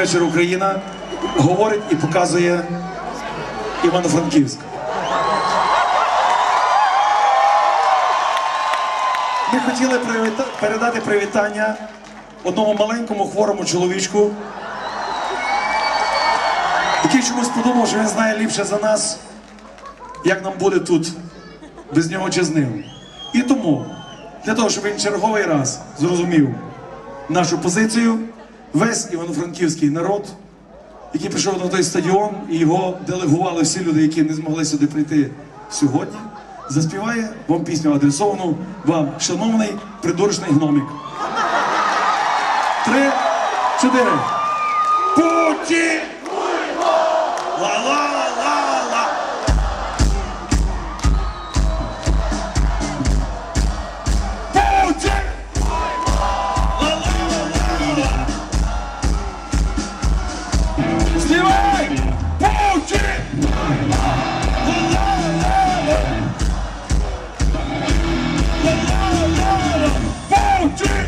Вечір Україна говорить і показує Івано-Франківськ. Ми хотіли передати привітання одному маленькому хворому чоловічку, який чомусь подумав, що він знає ліпше за нас, як нам буде тут, без нього чи з ним. І тому, для того, щоб він черговий раз зрозумів нашу позицію, весь івано-франківський народ, який прийшов на той стадіон, і його делегували всі люди, які не змогли сюди прийти сьогодні, заспіває вам пісню адресовану вам, шановний придурочний гномик. Три, чотири. Путін! Співай! Путін! Ла-ла-ла-ла! Путін!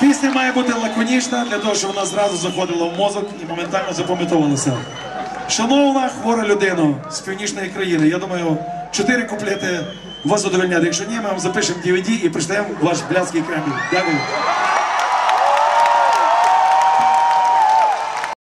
Пісня має бути лаконічна для того, щоб вона зразу заходила в мозок і моментально запам'ятовувалася. Шановна хвора людина з північної країни, я думаю, чотири куплети вас задовольняти. Якщо ні, ми вам запишемо DVD і пришлемо ваш блядський Кремль. Дякую.